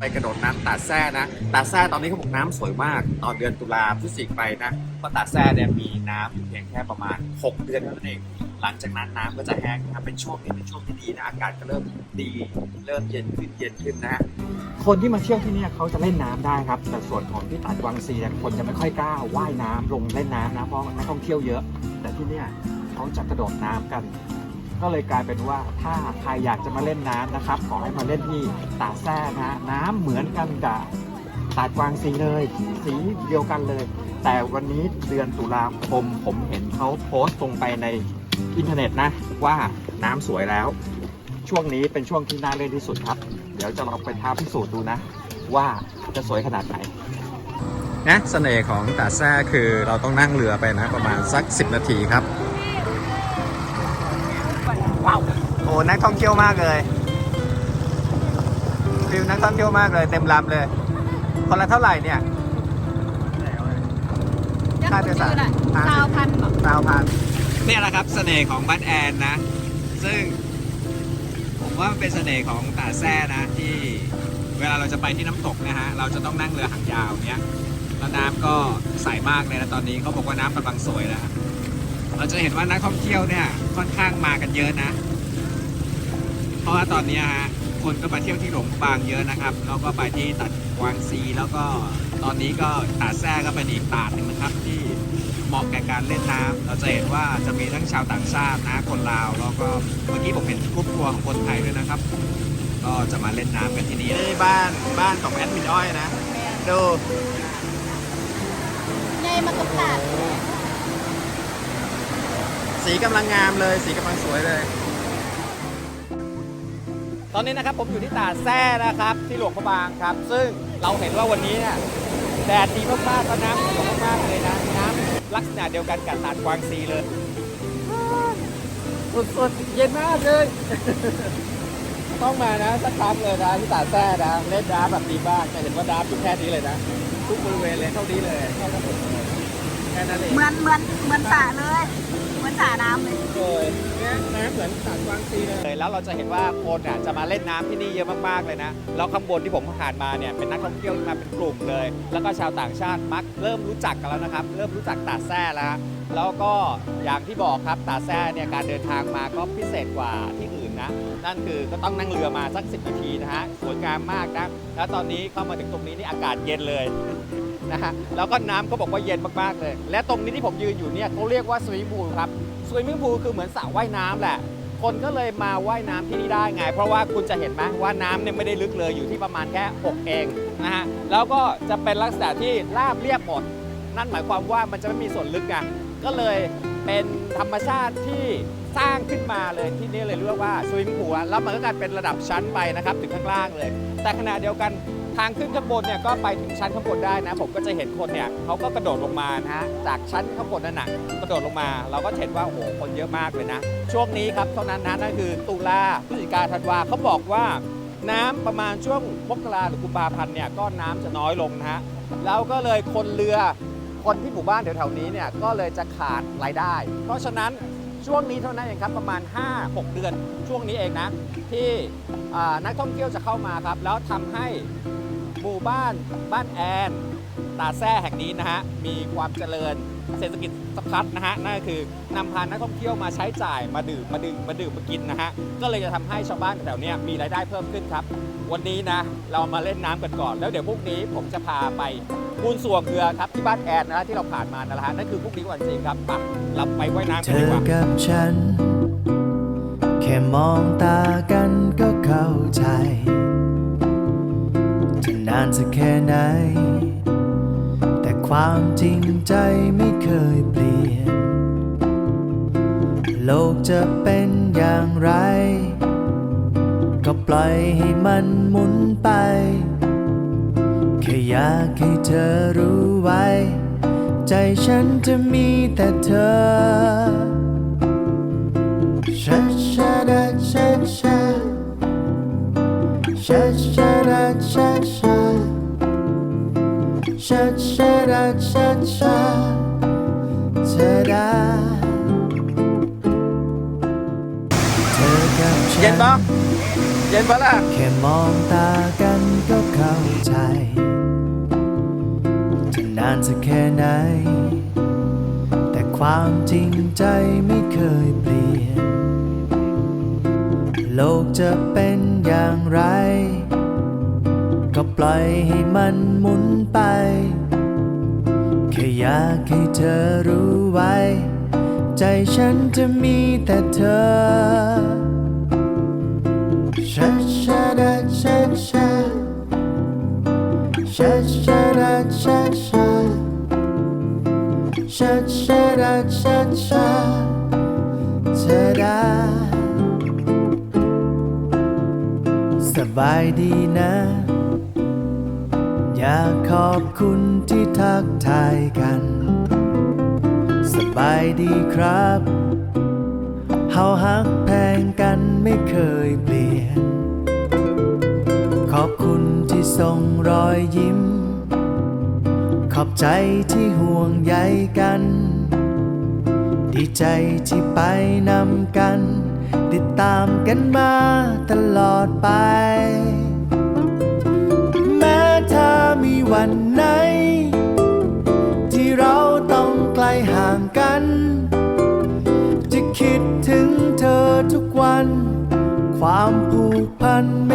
ไปกระโดดน้ำตาแซ่นะ ตาแซ่ตอนนี้เขาบอกน้ำสวยมาก ตอนเดือนตุลาพฤศจิกไปนะเพราะตาแซ่เนี่ยมีน้ำอยู่เพียงแค่ประมาณ 6 เดือนเท่านั้นเอง หลังจากนั้นน้ำก็จะแห้งนะครับเป็นช่วงนี้เป็นช่วงที่ดีนะ อากาศก็เริ่มดี เริ่มเย็นขึ้นเย็นขึ้นนะฮะคนที่มาเที่ยวที่นี่เขาจะเล่นน้ำได้ครับ แต่ส่วนของที่ตาดวางซีเนี่ยคนจะไม่ค่อยกล้าว่ายน้ำลงเล่นน้ำนะเพราะนักท่องเที่ยวเยอะ แต่ที่นี่เขาจะกระโดดน้ำกัน ก็เลยกลายเป็นว่าถ้าใครอยากจะมาเล่นน้ำนะครับ ขอให้มาเล่นที่ตาแซ่นะ น้ำเหมือนกันกับตาดกวางซีเลย สีเดียวกันเลย แต่วันนี้เดือนตุลาคมผมเห็นเขาโพสต์ลงไปในอินเทอร์เน็ตนะ ว่าน้ำสวยแล้ว ช่วงนี้เป็นช่วงที่น่าเล่นที่สุดครับ เดี๋ยวจะลองไปท้าพิสูจน์ดูนะ ว่าจะสวยขนาดไหนนะเสน่ห์ของตาแซ่คือเราต้องนั่งเรือไปนะประมาณสัก 10 นาทีครับ ว้าว โอ้นักท่องเที่ยวมากเลยฟิลนักท่องเที่ยวมากเลยเต็มลำเลย คนละเท่าไหร่เนี่ยค่าโดยสารสาวพันบอกสาวพันเนี่ยแหละครับเสน่ห์ของบ้านแอนนะ ซึ่ง ผมว่ามันเป็นเสน่ห์ของตาดแซ่นะที่เวลาเราจะไปที่น้ำตกนะฮะเราจะต้องนั่งเรือหางยาวเนี้ยแล้วน้ำก็ใสมากเลยนะตอนนี้เขาบอกว่าน้ำกำลังสวยแล้วเราจะเห็นว่านักท่องเที่ยวเนี่ยค่อนข้างมากันเยอะนะเพ ราะว่าตอนนี้ฮะคนก็มาเที่ยวที่หลงบางเยอะนะครับแล้วก็ไปที่ตัดกวางซีแล้วก็ตอนนี้ก็ตาดแซ่ก็เป็นอีกตาดหนึ่งนะครับที่เหมาะแก่การเล่นน้ำเราจะเห็นว่าจะมีทั้งชาวต่างชาตินะคนลาว แล้วก็เมื่อกี้ผมเห็นกรุ๊ปทัวร์ของคนไทยด้วยนะครับ ก็จะมาเล่นน้ำกันที่นี่นี่บ้านบ้านของแอดมินอ้อยนะดูในมันก็ขาดสีกำลังงามเลย สีกำลังสวยเลย ตอนนี้นะครับผมอยู่ที่ตาดแซ่นะครับที่หลวงพระบางครับ ซึ่งเราเห็นว่าวันนี้เนี่ยแดดดีมากๆแล้วน้ำสวยมากๆเลยนะน้ำลักษณะเดียวกันกับตาดกวางซีเลยสุดๆเย็นมากเลย ต้องมานะสักครั้งเลยนะที่ตาดแซ่นะเล่นน้ำแบบดีมากจะเห็นว่าน้ำอยู่แค่นี้เลยนะ ทุกบริเวณเลยเท่านี้เลยเท่านั้นเองแค่นั้นเองเหมือนเหมือนเหมือนสระเลย เหมือนสระน้ำเลย เลยแล้วเราจะเห็นว่าคนอะจะมาเล่นน้ำที่นี่เยอะมากๆเลยนะแล้วข้างบนที่ผมผ่านมาเนี่ยเป็นนักท่องเที่ยวมาเป็นกลุ่มเลย แล้วก็ชาวต่างชาติมักเริ่มรู้จักกันแล้วนะครับ เริ่มรู้จักตาดแซ่แล้วแล้วก็อย่างที่บอกครับตาแซ่เนี่ยการเดินทางมาก็พิเศษกว่าที่อื่นนะนั่นคือก็ต้องนั่งเรือมาสักสินาทีนะฮะสวยงามมากนะแล้วตอนนี้เข้ามาถึงตรงนี้นี่อากาศเย็นเลยนะฮะแล้วก็น้ำก็บอกว่าเย็นมากๆเลย และตรงนี้ที่ผมยืนอยู่เนี่ยเขาเรียกว่าสวิมพูลครับสวิมพูลคือเหมือนสระว่ายน้ำแหละ คนก็เลยมาว่ายน้ำที่นี่ได้ไง เพราะว่าคุณจะเห็นไหมว่าน้ำเนี่ยไม่ได้ลึกเลยอยู่ที่ประมาณแค่6เองนะฮะแล้วก็จะเป็นลักษณะที่ราบเรียบหมด นั่นหมายความว่ามันจะไม่มีส่วนลึกไงก็เลยเป็นธรรมชาติที่สร้างขึ้นมาเลยที่นี่เลยเรียกว่าสวิมพูลแล้วมันก็กลายเป็นระดับชั้นไปนะครับถึงข้างล่างเลย แต่ขณะเดียวกัน ทางขึ้นข้างบนเนี่ยก็ไปถึงชั้นข้างบนได้นะ ผมก็จะเห็นคนเนี่ยเขาก็กระโดดลงมานะฮะจากชั้นข้างบนนั่นน่ะกระโดดลงมา เราก็เห็นว่าโอ้โหคนเยอะมากเลยนะ ช่วงนี้ครับเท่านั้นนะนั่นคือตุลาพฤศจิกาธันวาเขาบอกว่าน้ำประมาณช่วงมกราหรือกุมภาพันธ์เนี่ยก็น้ำจะน้อยลงนะฮะแล้วก็เลยคนเรือคนที่หมู่บ้านแถวๆนี้เนี่ยก็เลยจะขาดรายได้ เพราะฉะนั้นช่วงนี้เท่านั้นเองครับประมาณ 5-6 เดือนช่วงนี้เองนะ ที่นักท่องเที่ยวจะเข้ามาครับ แล้วทำให้ หมู่บ้านบ้านแอนตาแซ่แห่งนี้นะฮะมีความเจริญเศรษฐกิจสะพัดนะฮะนั่นก็คือนำพานักท่องเที่ยวมาใช้จ่ายมาดื่มมาดื่มมาดื่มมากินนะฮะก็เลยจะทำให้ชาวบ้านแถวเนี้ยมีรายได้เพิ่มขึ้นครับ วันนี้นะเรามาเล่นน้ำกันก่อน แล้วเดี๋ยวพรุ่งนี้ผมจะพาไปบุญสวงเรือครับที่บ้านแอนนะฮะที่เราผ่านมานะฮะนั่นคือพรุ่งนี้วันจริงครับไปเราไปว่ายน้ำกันดีกว่ากับฉัน แค่มองตากันก็เข้าใจ นานสักแค่ไหน แต่ความจริงใจไม่เคยเปลี่ยน โลกจะเป็นอย่างไร ก็ปล่อยให้มันหมุนไป แค่อยากให้เธอรู้ไว้ ใจฉันจะมีแต่เธอ ชาชาดาชาชาชาชาดาชาชาเธอดาเธอกับฉัเย็นปะเย็นปะล่ะ แค่มองตากันก็เข้าใจจะนานสักแค่ไหน แต่ความจริงใจไม่เคยเปลี่ยน โลกจะเป็นอย่างไร ก็ปล่อยให้มันหมุนไป แค่อยากให้เธอรู้ไว้ ใจฉันจะมีแต่เธอชาชาดาชาชาชาชาดาชาชาชาชาดาชาชาชาดาสบายดีนะ อยากขอบคุณที่ทักทายกัน สบายดีครับเฮาฮักแพงกันไม่เคยเปลี่ยน ขอบคุณที่ส่งรอยยิ้ม ขอบใจที่ห่วงใยกัน ดีใจที่ไปนำกัน ติดตามกันมาตลอดไป กพัน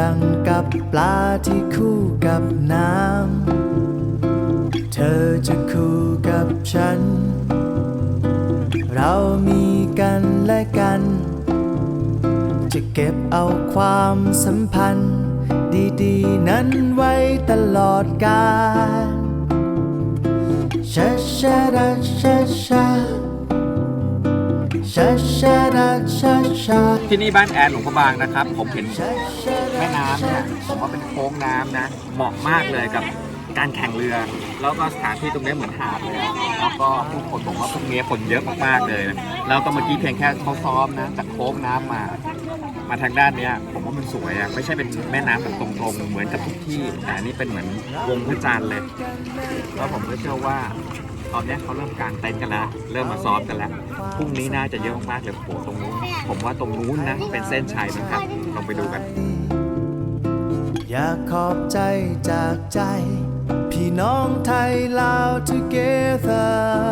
ดังกับปลาที่คู่กับน้ำ เธอจะคู่กับฉัน เรามีกันและกัน จะเก็บเอาความสัมพันธ์ ดีๆ นั้นไว้ตลอดกาลชาชาชาชา ที่นี่บ้านแอนหลวงพระบางนะครับ ผมเห็นแม่น้ำเนี่ยผมว่าเป็นโค้งน้ำนะ เหมาะมากเลยกับการแข่งเรือ แล้วก็สถานที่ตรงนี้เหมือนหาดเลย แล้วก็ผู้คนบอกว่าพวกนี้คนเยอะมากๆเลยนะแล้วก็เมื่อกี้เพียงแค่เขาซ้อมนะจากโค้งน้ำมา มาทางด้านเนี้ยผมว่ามันสวยอะไม่ใช่เป็นแม่น้ำแบบตรงๆ เหมือนกับทุกที่ แต่อันนี้เป็นเหมือนวงพระจันทร์เลย แล้วผมก็เชื่อว่า ตอนนี้เขาเริ่มกางเต็นท์กันแล้ว เริ่มมาซ้อมกันแล้ว พรุ่งนี้น่าจะเยอะมากๆเลยโอ้โหตรงนู้น ผมว่าตรงนู้นนะ เป็นเส้นชัยนะครับ ลองไปดูกัน อยากขอบใจจากใจ พี่น้องไทยลาว together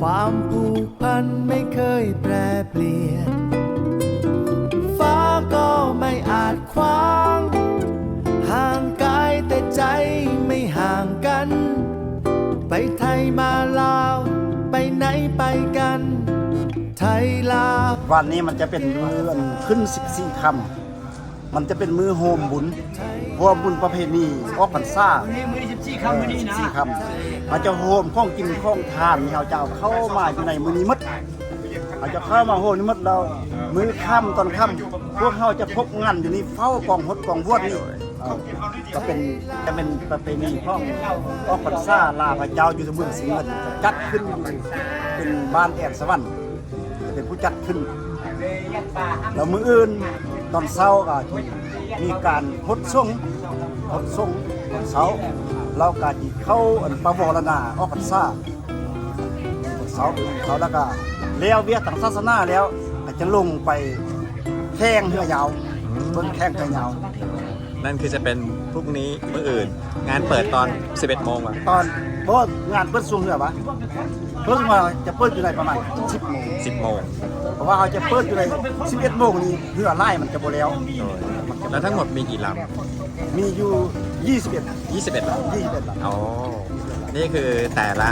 ความผูกพันไม่เคยแปรเปลี่ยน ฟ้าก็ไม่อาจขวาง ห่างกายแต่ใจไม่ห่างกัน ไปไทยมาลาว ไปไหนไปกัน ไทยลาว วันนี้มันจะเป็นมือนขึ้น 14คำ มันจะเป็นมือโฮมบุญเพราะว่าบุญประเพณีออกพรรษานี่มือ14คำมือนี้นะ14คำมันจะโฮมข้องกินข้องทานนี่เขาจะเอาเข้ามาอยู่ในมือนี้หมดเขาจะเข้ามาโฮมนี้หมดเรามือค่ำตอนค่ำพวกเขาจะพบงานอยู่นี่เฝ้ากองหดกองบวดนี่เอ่อก็เป็นจะเป็นประเพณีข้องออกพรรษาลาพระเจ้าอยู่ที่เมืองสิงห์จะจัดขึ้นอยู่เป็นบ้านแอนสวรรค์จะเป็นผู้จัดขึ้นแล้วมืออื่น ตอนเช้าก็มีการพดส่งพดส่งตอนเช้าเราก็จีเข้าอันประวรณาออกพรรษาตอนเช้าเช้าแล้วก็เลี้ยวเวียต่างศาสนาแล้วก็จะลงไปแข่งเรือยาวบนแข่งเรือยาวนั่นคือจะเป็นพรุ่งนี้เมื่ออื่น งานเปิดตอน 11โมงอะตอนเพราะว่างานเปิดสูงเหรอวะเปิดมาจะเปิดอยู่ในประมาณ 10โมง10โมง เพราะว่าเขาจะเปิดอยู่ใน 11โมงนี้เรือไล่มันจะบ่แล้ว แล้วทั้งหมดมีกี่ลมีอยู่ 21ำ21ลำ21ลำ อ๋อ นี่คือแต่ละ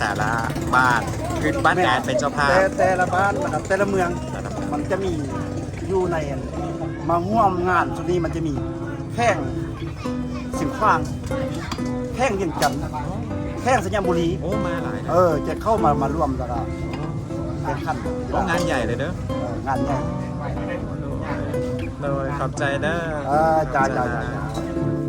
แต่ละบ้านคือบ้านแอนเป็นเจ้าภาพ แต่แต่ละบ้านนะครับแต่ละเมืองแต่ละมันจะมีอยู่ในอันมาร่วมงานชุดนี้มันจะมีแข้งสิงขวางแข้งเวียงจันทน์แข้งสัญญาบุรี โอ้มาหลายเออจะเข้ามามาร่วมแล้วก็ แข่งขันโอ้งานใหญ่เลยเด้อ เอองานใหญ่โดยขอบใจเด้อ เออจ้าจ้าจ้าจ้า